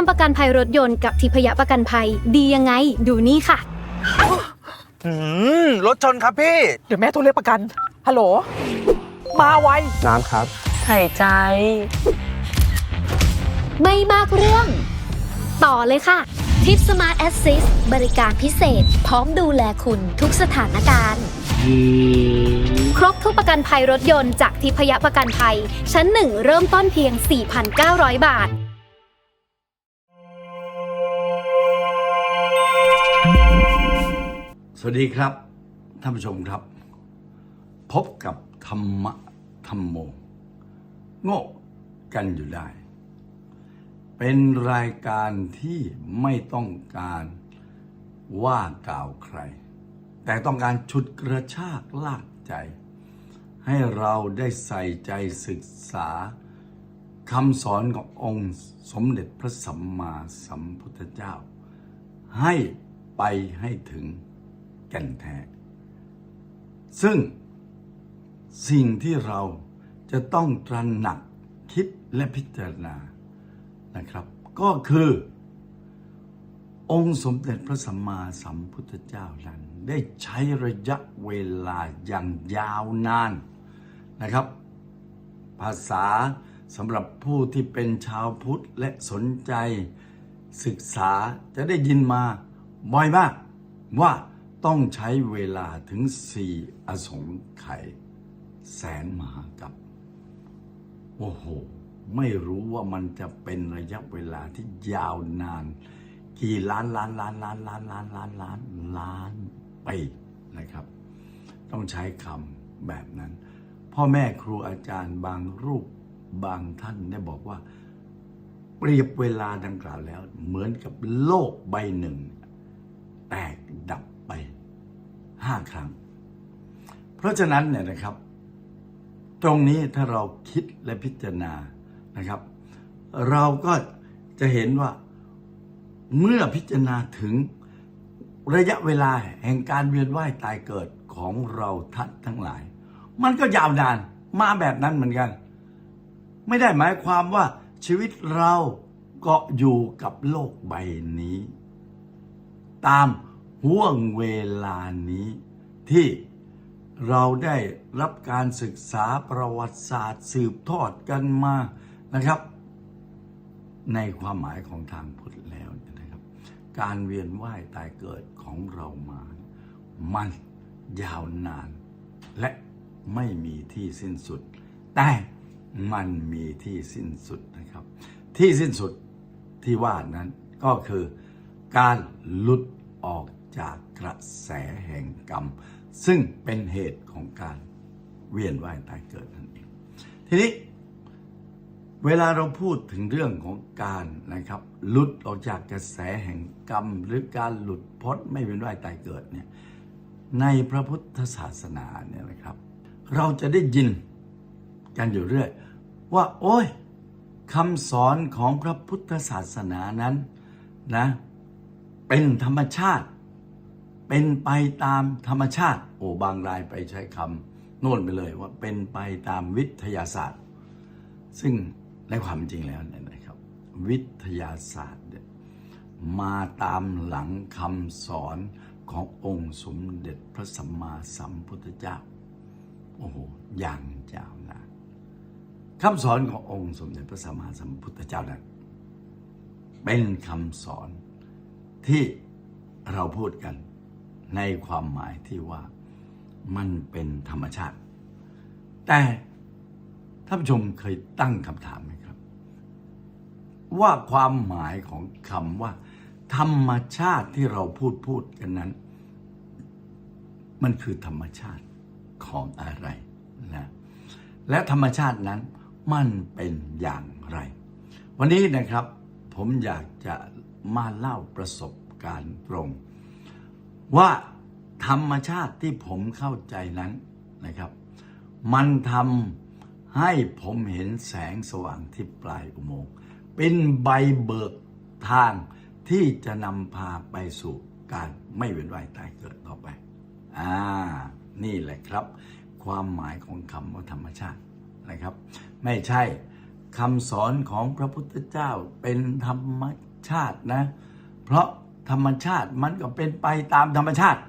ทำประกันภัยรถยนต์กับทิพยประกันภัยดียังไง ดูนี่ค่ะ อืมรถชนครับพี่ เดี๋ยวแม่โทรเรียกประกัน ฮัลโหล มาไว น้ำครับ หายใจ ไม่มากเรื่อง ต่อเลยค่ะ ทิปสมาร์ทแอสซิสบริการพิเศษ พร้อมดูแลคุณทุกสถานการณ์ ครบทุกประกันภัยรถยนต์จากทิพยประกันภัย ชั้นหนึ่งเริ่มต้นเพียง 4,900 บาท สวัสดีครับท่านผู้ชมครับ พบกับธรรมะธรรมโม โง่กันอยู่ได้ เป็นรายการที่ไม่ต้องการว่ากล่าวใคร แต่ต้องการฉุดกระชากลากใจ ให้เราได้ใส่ใจศึกษาคำสอนขององค์สมเด็จพระสัมมาสัมพุทธเจ้า ให้ไปให้ถึง แก่นแท้ ซึ่งสิ่งที่เราจะต้องตระหนักคิดและพิจารณานะครับ ก็คือ องค์สมเด็จพระสัมมาสัมพุทธเจ้านั้น ได้ใช้ระยะเวลาอย่างยาวนานนะครับ ภาษาสำหรับผู้ที่เป็นชาวพุทธและสนใจศึกษาจะได้ยินมาบ่อยมากว่า ต้องใช้เวลาถึงสี่อสงไขยแสนมหากับ โอ้โห ไม่รู้ว่ามันจะเป็นระยะเวลาที่ยาวนาน กี่ล้านล้านล้านล้านล้านล้านล้านล้านล้านไปนะครับ ต้องใช้คำแบบนั้น พ่อแม่ครูอาจารย์บางรูปบางท่านได้บอกว่า เปรียบเวลาดังกล่าวแล้ว เหมือนกับโลกใบหนึ่ง ห้าครั้ง เพราะฉะนั้นเนี่ยนะครับ ตรงนี้ถ้าเราคิดและพิจารณานะครับ เราก็จะเห็นว่าเมื่อพิจารณาถึงระยะเวลาแห่งการเวียนว่ายตายเกิดของเราท่านทั้งหลาย มันก็ยาวนานมาแบบนั้นเหมือนกัน ไม่ได้หมายความว่าชีวิตเราก็อยู่กับโลกใบนี้ ตาม ห่วงเวลานี้ที่เราได้รับการศึกษาประวัติศาสตร์สืบทอดกันมานะครับ ในความหมายของทางพุทธแล้วเนี่ยนะครับ การเวียนว่ายตายเกิดของเรามา มันยาวนาน และไม่มีที่สิ้นสุด แต่มันมีที่สิ้นสุดนะครับ ที่สิ้นสุดที่ว่านั้นก็คือการหลุดออก จากกระแสแห่งกรรม ซึ่งเป็นเหตุของการเวียนว่ายตายเกิดนั่นเอง ทีนี้เวลาเราพูดถึงเรื่องของการนะครับหลุดออกจากกระแสแห่งกรรม หรือการหลุดพ้นไม่เวียนว่ายตายเกิดเนี่ยในพระพุทธศาสนาเนี่ยนะครับ เราจะได้ยินกันอยู่เรื่อย ว่า โอ้ยคำสอนของพระพุทธศาสนานั้นนะเป็นธรรมชาติ เป็นไปตามธรรมชาติ โอ้บางรายไปใช้คำโน่นไปเลยว่าเป็นไปตามวิทยาศาสตร์ ซึ่งในความจริงแล้วเนี่ยนะครับ วิทยาศาสตร์มาตามหลังคำสอนขององค์สมเด็จพระสัมมาสัมพุทธเจ้า โอ้โหอย่างยาวนานคำสอนขององค์สมเด็จพระสัมมาสัมพุทธเจ้านั้นเป็นคำสอนที่เราพูดกัน ในความหมายที่ว่ามันเป็นธรรมชาติ แต่ท่านผู้ชมเคยตั้งคำถามไหมครับ ว่าความหมายของคำว่า ธรรมชาติที่เราพูดพูดกันนั้น มันคือธรรมชาติของอะไรนะและธรรมชาตินั้นมันเป็นอย่างไร วันนี้นะครับผมอยากจะมาเล่าประสบการณ์ตรง ว่าธรรมชาติที่ผมเข้าใจนั้นนะครับ มันทำให้ผมเห็นแสงสว่างที่ปลายอุโมงค์เป็นใบเบิกทางที่จะนำพาไปสู่การไม่เวียนว่ายตายเกิดต่อไป อ่า นี่แหละครับ ความหมายของคำว่าธรรมชาตินะครับ ไม่ใช่คำสอนของพระพุทธเจ้าเป็นธรรมชาตินะ เพราะ ธรรมชาติมันก็เป็นไปตามธรรมชาติ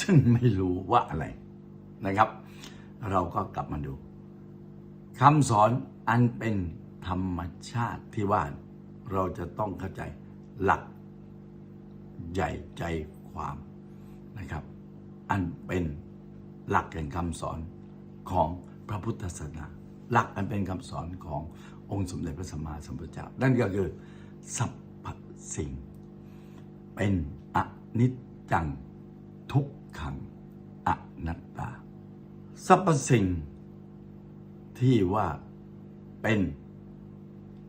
ซึ่งไม่รู้ว่าอะไรนะครับ เราก็กลับมาดูคำสอนอันเป็นธรรมชาติที่ว่าเราจะต้องเข้าใจหลักใหญ่ใจความนะครับ อันเป็นหลักแห่งคำสอนของพระพุทธศาสนา หลักอันเป็นคำสอนขององค์สมเด็จพระสัมมาสัมพุทธเจ้า นั่นก็คือสัพพสิ่ง เป็นอนิจจังทุกขังอนัตตาสรรพสิ่งที่ว่าเป็น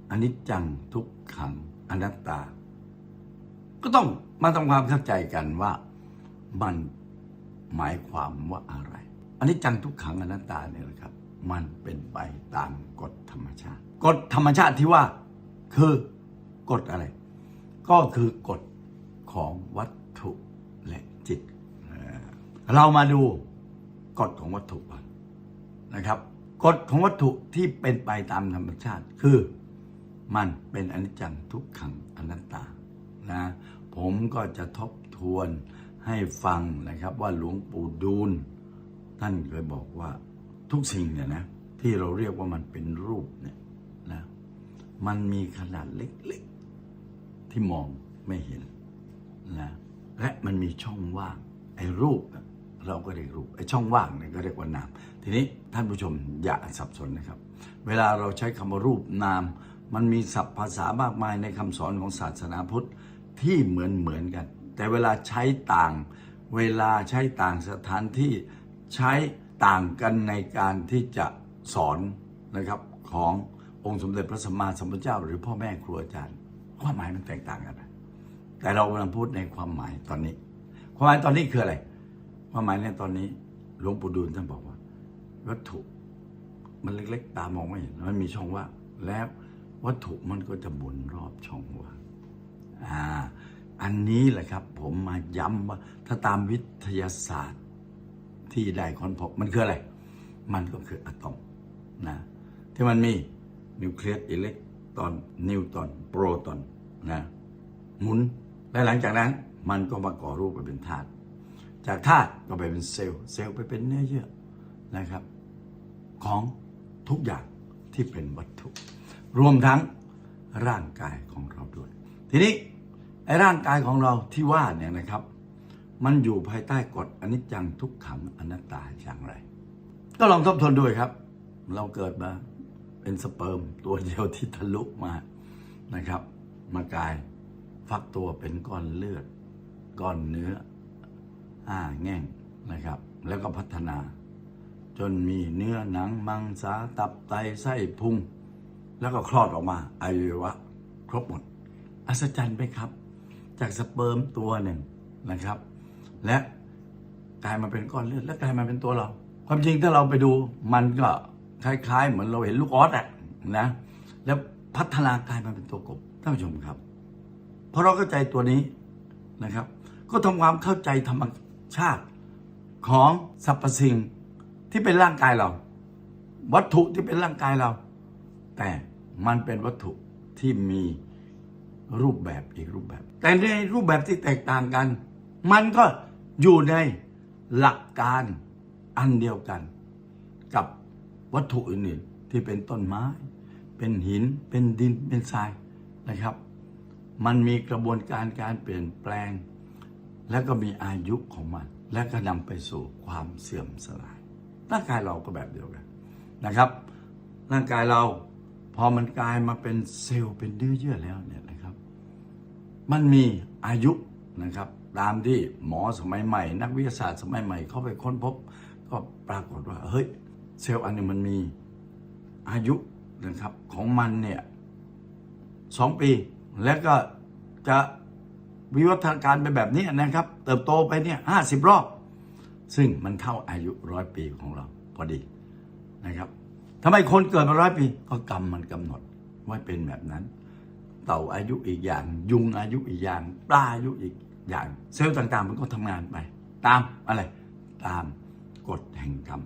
อนิจจังทุกขังอนัตตา ก็ต้องมาทำความเข้าใจกันว่ามันหมายความว่าอะไรอนิจจังทุกขังอนัตตาเนี่ยนะครับ มันเป็นไปตามกฎธรรมชาติ กฎธรรมชาติที่ว่าคือกฎอะไร ก็คือกฎ ของวัตถุและจิต เรามาดูกฎของวัตถุก่อนนะครับกฎของวัตถุที่เป็นไปตามธรรมชาติคือมันเป็นอนิจจังทุกขังอนัตตานะผมก็จะทบทวนให้ฟังนะครับว่าหลวงปู่ดูล ท่านเคยบอกว่าทุกสิ่งเนี่ยนะที่เราเรียกว่ามันเป็นรูปเนี่ยนะมันมีขนาดเล็กๆ ที่มองไม่เห็น นะและมันมีช่องว่างไอ้รูปเราก็เรียกรูปไอ้ช่องว่างเนี่ยก็เรียกว่านาม ทีนี้ท่านผู้ชมอย่าสับสนนะครับ เวลาเราใช้คำว่ารูปนาม มันมีศัพท์ภาษามากมายในคำสอนของศาสนาพุทธที่เหมือนเหมือนกัน แต่เวลาใช้ต่าง เวลาใช้ต่างสถานที่ใช้ต่างกันในการที่จะสอนนะครับขององค์สมเด็จพระสัมมาสัมพุทธเจ้า หรือพ่อแม่ครูอาจารย์ความหมายมันแตกต่างกันนะ แต่เรากำลังพูดในความหมายตอนนี้ ความหมายตอนนี้คืออะไร ความหมายในตอนนี้หลวงปู่ดูลท่านบอกว่า วัตถุมันเล็ก ๆ ตามองไม่เห็นมันมีช่องว่างแล้ววัตถุมันก็จะหมุนรอบช่องว่างอ่า อันนี้แหละครับ ผมมาย้ำว่า ถ้าตามวิทยาศาสตร์ที่ได้ค้นพบมันคืออะไร มันก็คืออะตอมนะที่มันมีนิวเคลียสอิเล็กตรอนนิวตรอนโปรตอนนะหมุน และหลังจากนั้นมันก็มาก่อรูปไปเป็นธาตุจากธาตุก็ไปเป็นเซลล์เซลล์ไปเป็นเนื้อเยื่อนะครับ ของทุกอย่างที่เป็นวัตถุ รวมทั้งร่างกายของเราด้วย ทีนี้ไอ้ร่างกายของเราที่ว่าเนี่ยนะครับ มันอยู่ภายใต้กฎอนิจจังทุกขังอนัตตาอย่างไร ก็ลองทบทวนด้วยครับ เราเกิดมาเป็นสเปิร์มตัวเดียวที่ทะลุมานะครับ มากลาย ฟักตัวเป็นก้อนเลือด ก้อนเนื้ออ่าแง่งนะครับ แล้วก็พัฒนา จนมีเนื้อหนังมังสาตับไตไส้พุงแล้วก็คลอดออกมาอวัยวะ ครบหมด อัศจรรย์ไหมครับ จากสเปิร์มตัวหนึ่งนะครับ และกลายมาเป็นก้อนเลือดและกลายมาเป็นตัวเรา ความจริงถ้าเราไปดูมันก็คล้าย ๆ เหมือนเราเห็นลูกออสอะนะ แล้วพัฒนากลายมาเป็นตัวกบท่านผู้ชมครับ พอเราเข้าใจตัวนี้นะครับ ก็ทำความเข้าใจธรรมชาติของสรรพสิ่งที่เป็นร่างกายเรา วัตถุที่เป็นร่างกายเรา แต่มันเป็นวัตถุที่มีรูปแบบอีกรูปแบบ แต่ในรูปแบบที่แตกต่างกัน มันก็อยู่ในหลักการอันเดียวกัน กับวัตถุอื่นๆที่เป็นต้นไม้ เป็นหินเป็นดินเป็นทรายนะครับ มันมีกระบวนการการเปลี่ยนแปลง แล้วก็มีอายุของมัน และก็นำไปสู่ความเสื่อมสลายร่างกายเราก็แบบเดียวกันนะครับ ร่างกายเราพอมันกลายมาเป็นเซลล์เป็นเนื้อเยื่อแล้วเนี่ยนะครับ มันมีอายุนะครับ ตามที่หมอสมัยใหม่ นักวิทยาศาสตร์สมัยใหม่ เขาไปค้นพบ ก็ปรากฏว่าเฮ้ยเซลล์อันนึงมันมีอายุนะครับของมันเนี่ยสองปี แล้วก็จะวิวัฒนาการไปแบบนี้นะครับ เติบโตไปเนี่ยห้าสิบรอบ ซึ่งมันเท่าอายุร้อยปีของเราพอดีนะครับทำไมคนเกิดมาร้อยปี ก็กรรมมันกำหนดไว้เป็นแบบนั้น เต่าอายุอีกอย่าง ยุงอายุอีกอย่าง ปลาอายุอีกอย่าง เซลล์ต่างๆ มันก็ทำงานไป ตามอะไร ตามกฎแห่งกรรม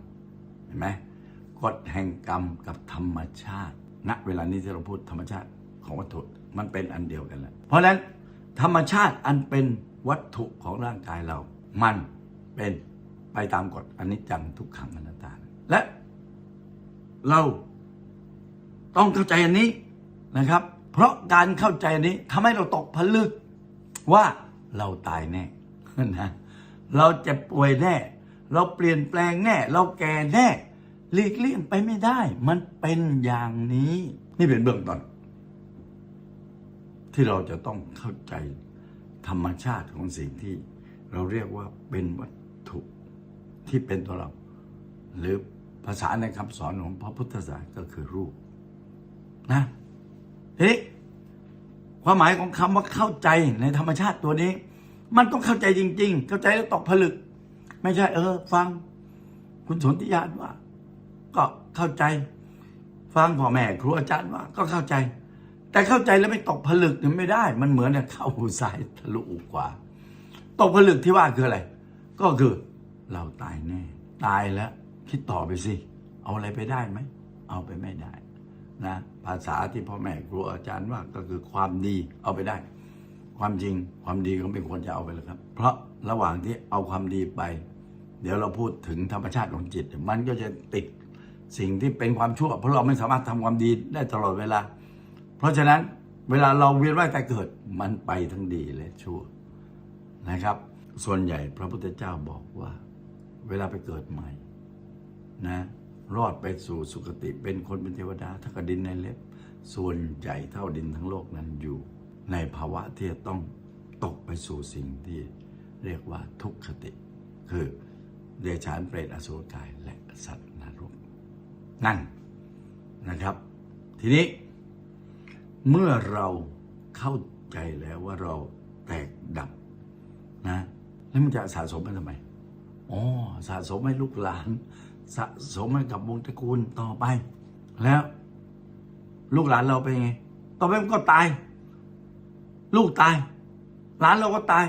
เห็นไหมกฎแห่งกรรมกับธรรมชาติณเวลานี้ที่เราพูดธรรมชาติของวัตถุ มันเป็นอันเดียวกันแล้วเพราะฉะนั้นธรรมชาติอันเป็นวัตถุของร่างกายเรา มันเป็นไปตามกฎอนิจจังทุกขังอนัตตา และ เราต้องเข้าใจอันนี้นะครับ เพราะการเข้าใจอันนี้ทำให้เราตกผลึกว่าเราตายแน่นะเราจ็บป่วยแน่ เราเปลี่ยนแปลงแน่ เราแก่แน่หลีกเลี่ยงไปไม่ได้ มันเป็นอย่างนี้ นี่เป็นเบื้องต้น ที่เราจะต้องเข้าใจธรรมชาติของสิ่งที่เราเรียกว่าเป็นวัตถุที่เป็นตัวเรา หรือภาษาในคำสอนของพระพุทธศาสนาก็คือรูปนะทีนี้ความหมายของคำว่าเข้าใจในธรรมชาติตัวนี้ มันต้องเข้าใจจริง ๆ เข้าใจแล้วตกผลึก ไม่ใช่ เออ ฟัง คุณสนธิยานว่า ก็เข้าใจ ฟังพ่อแม่ครูอาจารย์ว่า ก็เข้าใจ แต่เข้าใจแล้วไม่ตกผลึกเนี่ยไม่ได้ มันเหมือนเนี่ยเข้าหูซ้ายทะลุหูขวาตกผลึกที่ว่าคืออะไร ก็คือเราตายแน่ ตายแล้ว คิดต่อไปสิ เอาอะไรไปได้ไหม เอาไปไม่ได้นะภาษาที่พ่อแม่ครูอาจารย์ว่าก็คือความดีเอาไปได้ ความจริงความดีก็ไม่ควรจะเอาไปเลยครับ เพราะระหว่างที่เอาความดีไป เดี๋ยวเราพูดถึงธรรมชาติของจิต มันก็จะติดสิ่งที่เป็นความชั่ว เพราะเราไม่สามารถทำความดีได้ตลอดเวลา ราะฉะนั้นเวลาเราเวียนว่ายตายเกิดมันไปทั้งดีและชั่วนะครับ ส่วนใหญ่พระพุทธเจ้าบอกว่า เวลาไปเกิดใหม่นะรอดไปสู่สุคติเป็นคนเป็นเทวดาถ้ากดินในเล็บ ส่วนใหญ่เท่าดินทั้งโลกนั้นอยู่ ในภาวะที่จะต้องตกไปสู่สิ่งที่เรียกว่าทุกขติ คือเดชานเปรตอสุรกายและสัตว์นรกนั่นนะครับ ทีนี้ เมื่อเราเข้าใจแล้วว่าเราแตกดับนะแล้วมันจะสะสมไปทำไมอ๋อสะสมให้ลูกหลาน สะสมให้กับวงตระกูลต่อไป แล้ว ลูกหลานเราเป็นไง ต่อไปมันก็ตาย ลูกตาย หลานเราก็ตาย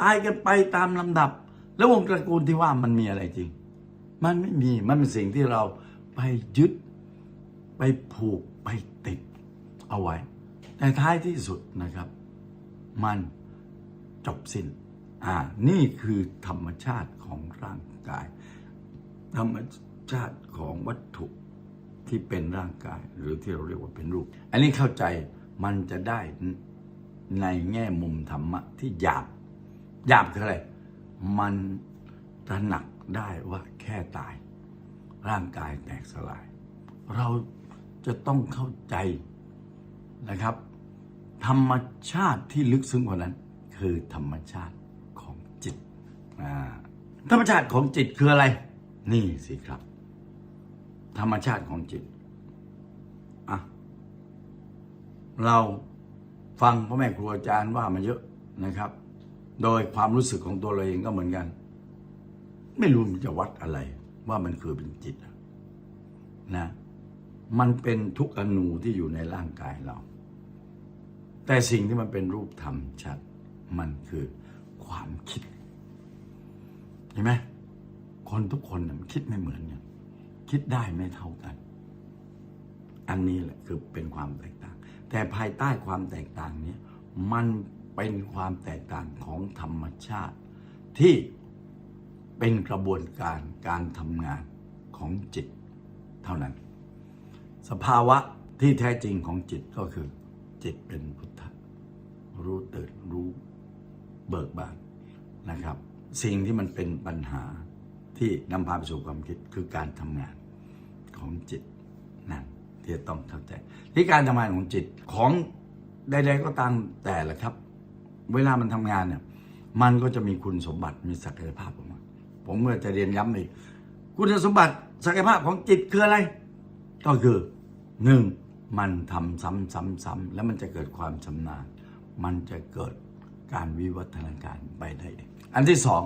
ตายกันไปตามลำดับ แล้ววงตระกูลที่ว่ามันมีอะไรจริง มันไม่มีมันเป็นสิ่งที่เราไปยึด ไปผูกไปติด เอาไว้แต่ท้ายที่สุดนะครับ มันจบสิ้นอ่านี่คือธรรมชาติของร่างกาย ธรรมชาติของวัตถุที่เป็นร่างกายหรือที่เราเรียกว่าเป็นรูป อันนี้เข้าใจมันจะได้ในแง่มุมธรรมะที่หยาบหยาบคืออะไร มันตระหนักได้ว่าแค่ตาย ร่างกายแตกสลาย เราจะต้องเข้าใจ นะครับ ธรรมชาติที่ลึกซึ้งกว่านั้น คือธรรมชาติของจิตธรรมชาติของจิตคืออะไร นี่สิครับ ธรรมชาติของจิตอะเราฟังพ่อแม่ครูอาจารย์ว่ามาเยอะนะครับ โดยความรู้สึกของตัวเราเองก็เหมือนกัน ไม่รู้มันจะวัดอะไร ว่ามันคือเป็นจิตนะ มันเป็นทุกอนูที่อยู่ในร่างกายเรา แต่สิ่งที่มันเป็นรูปธรรมชัดมันคือความคิดเห็นไหมคนทุกคนมันคิดไม่เหมือนกันคิดได้ไม่เท่ากัน อันนี้แหละคือเป็นความแตกต่าง แต่ภายใต้ความแตกต่างนี้มันเป็นความแตกต่างของธรรมชาติ ที่เป็นกระบวนการการทำงานของจิตเท่านั้น สภาวะที่แท้จริงของจิตก็คือ จิตเป็นพุท รู้ตื่นรู้เบิกบานนะครับ สิ่งที่มันเป็นปัญหาที่นำพาไปสู่ความคิดคือการทำงานของจิตนั่นที่จะต้องเข้าใจที่การทำงานของจิตของใดๆก็ตามแต่ละครับ เวลามันทำงานเนี่ยมันก็จะมีคุณสมบัติมีศักยภาพออกมาผมเมื่อจะเรียนย้ำอีกคุณสมบัติศักยภาพของจิตคืออะไร ก็คือหนึ่งมันทำซ้ำๆๆแล้วมันจะเกิดความชำนาญ มันจะเกิดการวิวัฒนาการไปได้อันที่สอง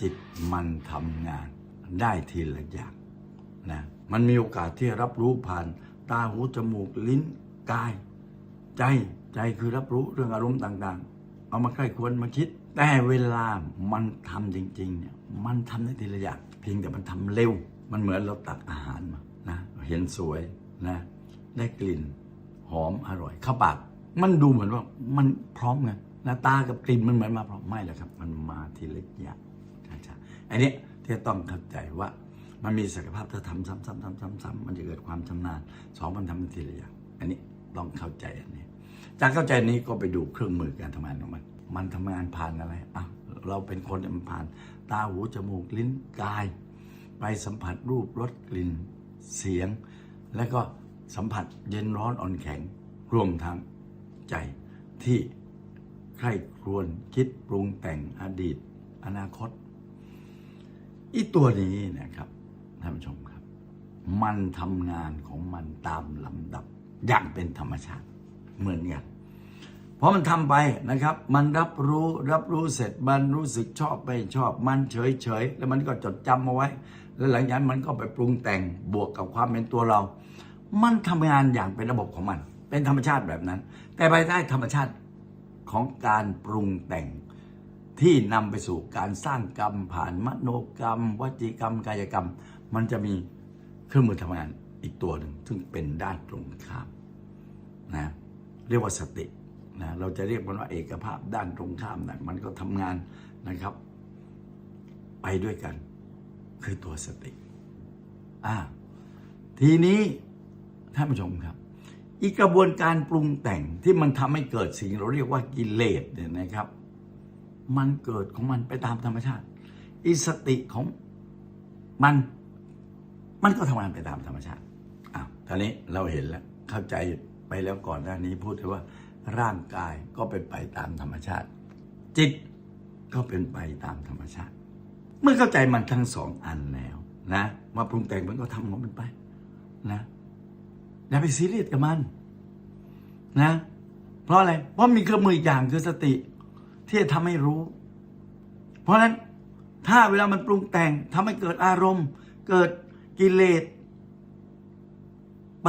จิตมันทำงานได้ทีละอย่างนะมันมีโอกาสที่รับรู้ผ่าน ตาหูจมูกลิ้นกาย ใจใจคือรับรู้เรื่องอารมณ์ต่าง ๆ เอามาใกล้ควรมาคิด แต่เวลามันทำจริงๆเนี่ยมันทำได้ทีละอย่างเพียงแต่มันทำเร็ว มันเหมือนเราตักอาหารมานะเห็นสวยนะได้กลิ่นหอมอร่อยเข้าปาก มันดูเหมือนว่ามันพร้อมไงหน้าตากับกลิ่นมันเหมือนมาพร้อมไม่แล้วครับ มันมาทีละอย่างช้าๆอันนี้ที่ต้องเข้าใจว่ามันมีศักยภาพถ้าทำซ้ำๆๆๆๆมันจะเกิดความชำนาญสองมันทำทีละอย่างอันนี้ต้องเข้าใจอันนี้ จากเข้าใจนี้ก็ไปดูเครื่องมือการทำงานของมัน มันทำงานผ่านอะไรอะเราเป็นคนที่มันผ่าน ตาหูจมูกลิ้นกาย ไปสัมผัสรูปรสกลิ่นเสียง แล้วก็สัมผัสเย็นร้อนอ่อนแข็งรวมทั้ง ใจที่ใคร่ครวญคิดปรุงแต่งอดีต อนาคต อีตัวนี้นะครับท่านผู้ชมครับ มันทำงานของมันตามลำดับอย่างเป็นธรรมชาติเหมือนกันเพราะมันทำไปนะครับ มันรับรู้รับรู้เสร็จมันรู้สึกชอบไม่ชอบ มันเฉยเฉยแล้วมันก็จดจำเอาไว้ แล้วหลังจากนั้นมันก็ไปปรุงแต่งบวกกับความเป็นตัวเรา มันทำงานอย่างเป็นระบบของมัน เป็นธรรมชาติแบบนั้น แต่ภายใต้ธรรมชาติของการปรุงแต่งที่นำไปสู่การสร้างกรรมผ่านมโนกรรม วจีกรรม กายกรรม มันจะมีเครื่องมือทำงานอีกตัวหนึ่งซึ่งเป็นด้านตรงข้ามนะเรียกว่าสตินะเราจะเรียกมันว่าเอกภาพด้านตรงข้ามนะมันก็ทำงานนะครับ ไปด้วยกัน คือตัวสติอ่าทีนี้ท่านผู้ชมครับ อีกกระบวนการปรุงแต่งที่มันทำให้เกิดสิ่งเราเรียกว่ากิเลสเนี่ยนะครับ มันเกิดของมันไปตามธรรมชาติอิสติของมันมันก็ทำงานไปตามธรรมชาติอ้าวตอนนี้เราเห็นแล้ว เข้าใจไปแล้วก่อนหน้านี้พูดถึงว่าร่างกายก็เป็นไปตามธรรมชาติ จิตก็เป็นไปตามธรรมชาติ เมื่อเข้าใจมันทั้งสองอันแล้วนะมาปรุงแต่งมันก็ทำของมันไปนะ อย่าไปซีเรียสกับมัน นะ เพราะอะไร เพราะมีเครื่องมืออีกอย่างคือสติ ที่จะทำให้รู้ เพราะฉะนั้นถ้าเวลามันปรุงแต่งทำให้เกิดอารมณ์ เกิดกิเลสไป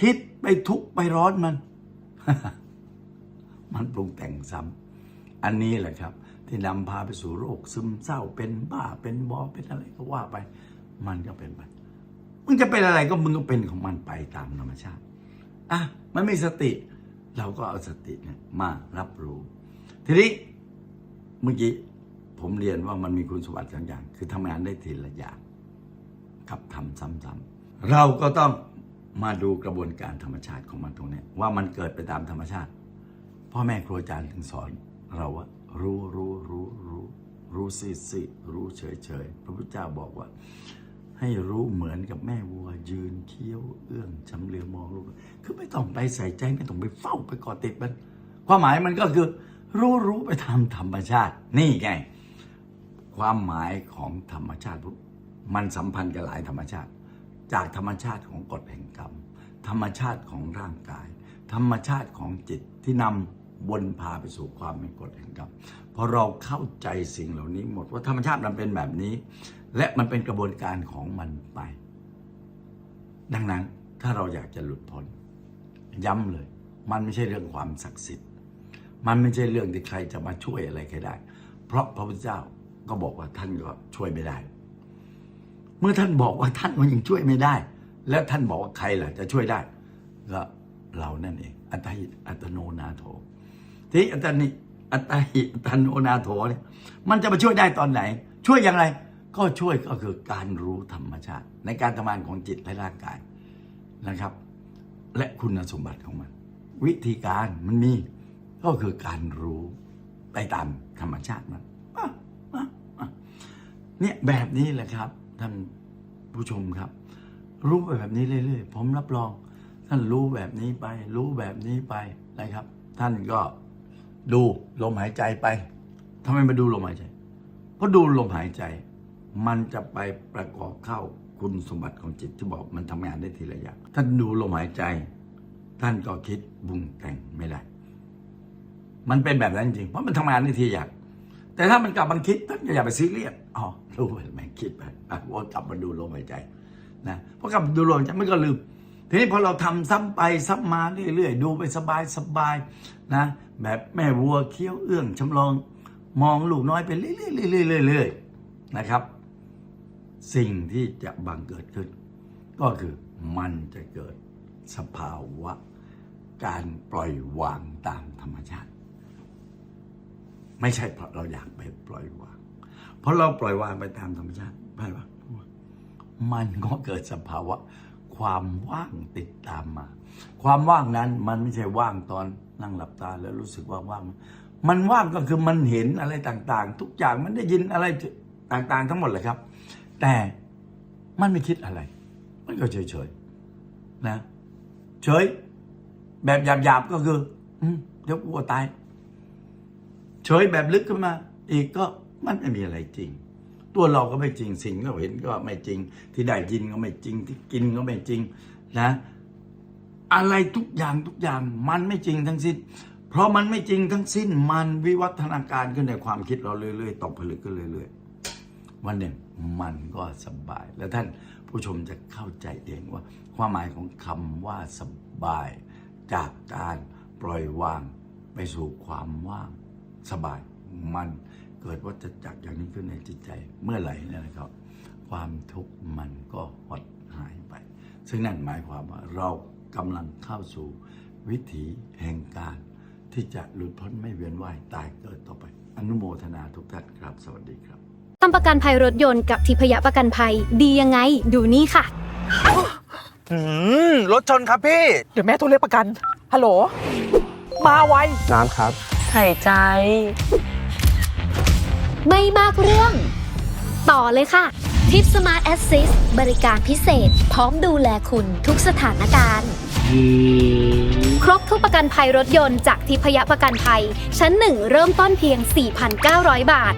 คิดไปทุกข์ไปร้อนมัน มันปรุงแต่งซ้ำอันนี้แหละครับ ที่นำพาไปสู่โรคซึมเศร้าเป็นบ้าเป็นบอเป็นอะไรก็ว่าไป มันก็เป็นไป มึงจะเป็นอะไรก็มึงก็เป็นของมันไปตามธรรมชาติ อะ มันมีสติ เราก็เอาสติเนี่ยมารับรู้ ทีนี้เมื่อกี้ผมเรียนว่ามันมีคุณสมบัติสองอย่าง คือทำงานได้ทีละอย่างกับทำซ้ำๆเราก็ต้องมาดูกระบวนการธรรมชาติของมันตรงนี้ว่ามันเกิดไปตามธรรมชาติ พ่อแม่ครูอาจารย์ถึงสอน เราว่ารู้รู้รู้รู้รู้สิสิรู้เฉยเฉยพระพุทธเจ้าบอกว่า ให้รู้เหมือนกับแม่วัว ยืนเคี้ยวเอื้องชำเลืองมองลูกคือไม่ต้องไปใส่ใจไม่ต้องไปเฝ้าไปกอดติดมัน ความหมายมันก็คือรู้รู้ไปตามธรรมชาติ นี่ไง ความหมายของธรรมชาติมันสัมพันธ์กับหลายธรรมชาติ จากธรรมชาติของกฎแห่งกรรม ธรรมชาติของร่างกาย ธรรมชาติของจิตที่นำ วนพาไปสู่ความเป็นกฎแห่งกรรมพอเราเข้าใจสิ่งเหล่านี้หมดว่าธรรมชาติมันเป็นแบบนี้ และมันเป็นกระบวนการของมันไป ดังนั้นถ้าเราอยากจะหลุดพ้นย้ำเลย มันไม่ใช่เรื่องความศักดิ์สิทธิ์ มันไม่ใช่เรื่องที่ใครจะมาช่วยอะไรใครได้ เพราะพระพุทธเจ้าก็บอกว่าท่านก็ช่วยไม่ได้ เมื่อท่านบอกว่าท่านมันยังช่วยไม่ได้ แล้วท่านบอกว่าใครล่ะจะช่วยได้ก็เรานั่นเองอัตอัตโนนาโถ ทีอัตนิอัตหิอัตโนนาโถเนี่ยมันจะมาช่วยได้ตอนไหน ช่วยอย่างไร ก็ช่วยก็คือการรู้ธรรมชาติ ในการทำงานของจิตและร่างกายนะครับ และคุณสมบัติของมัน วิธีการมันมีก็คือการรู้ไปตามธรรมชาติมันเนี่ยแบบนี้แหละครับ ท่านผู้ชมครับ รู้ไปแบบนี้เรื่อยๆผมรับรอง ท่านรู้แบบนี้ไป รู้แบบนี้ไปนะครับ ท่านก็ ดูลมหายใจไปทำไมมาดูลมหายใจ เพราะดูลมหายใจ มันจะไปประกอบเข้าคุณสมบัติของจิตที่บอกมันทำงานได้ทีละอย่างท่านดูลมหายใจ ท่านก็คิดบุงแต่งไม่ได้มันเป็นแบบนั้นจริงเพราะมันทำงานได้ทีอย่างแต่ถ้ามันกลับมันคิดท่านอย่าไปซีเรียสอ๋อรู้ไปแม่งคิดไปอะวนกลับมาดูลมหายใจนะพอกลับมาดูลมหายใจมันก็ลืม ทีนี้พอเราทำซ้ำไปซ้ำมาเรื่อยๆ ดูไปสบายสบายๆนะ แบบแม่วัวเคี้ยวเอื้องชำลองมองลูกน้อยไปเรื่อยๆเรื่อยๆๆนะครับ สิ่งที่จะบังเกิดขึ้น ก็คือมันจะเกิดสภาวะ การปล่อยวางตามธรรมชาติ ไม่ใช่เพราะเราอยากไปปล่อยวาง เพราะเราปล่อยวางไปตามธรรมชาติไม่ว่ามันก็เกิดสภาวะ ความว่างติดตามมา ความว่างนั้นมันไม่ใช่ว่างตอนนั่งหลับตาแล้วรู้สึกว่าว่าง มันว่างก็คือมันเห็นอะไรต่างๆ ทุกอย่างมันได้ยินอะไรต่างๆ ทั้งหมดเลยครับ แต่มันไม่คิดอะไร มันก็เฉยๆนะ เฉย แบบหยาบๆก็คือเดี๋ยวกลัวตาย เฉยแบบลึกขึ้นมา อีกก็มันไม่มีอะไรจริง ตัวเราก็ไม่จริงสิ่งที่เราเห็นก็ไม่จริง ที่ได้ยินก็ไม่จริง ที่กินก็ไม่จริงนะ อะไรทุกอย่างทุกอย่างมันไม่จริงทั้งสิ้น เพราะมันไม่จริงทั้งสิ้นมันวิวัฒนาการขึ้นในความคิดเราเรื่อยๆตกผลึกขึ้นเรื่อยๆวันหนึ่งมันก็สบาย แล้วท่านผู้ชมจะเข้าใจเองว่า ความหมายของคำว่าสบาย จากการปล่อยวางไปสู่ความว่างสบายมัน เกิดวัฏจักรอย่างนี้ขึ้นในจิตใจเมื่อไหร่เนยนะครับ ความทุกข์มันก็หดหายไป ซึ่งนั่นหมายความว่าเรากำลังเข้าสู่วิถีแห่งการที่จะหลุดพ้นไม่เวียนว่ายตายเกิดต่อไป อนุโมทนาทุกท่านครับ สวัสดีครับทำประกันภัยรถยนต์กับทิพยประกันภัยดียังไง ดูนี่ค่ะ อืมรถชนครับพี่ เดี๋ยวแม่โทรเรียกประกัน ฮัลโหล มาไว น้ำครับ หายใจ ไม่มากเรื่อง ต่อเลยค่ะ ทิปสมาร์ทแอสซิสบริการพิเศษ พร้อมดูแลคุณทุกสถานการณ์ ครบทุกประกันภัยรถยนต์จากทิพยประกันภัย ชั้นหนึ่งเริ่มต้นเพียง 4,900 บาท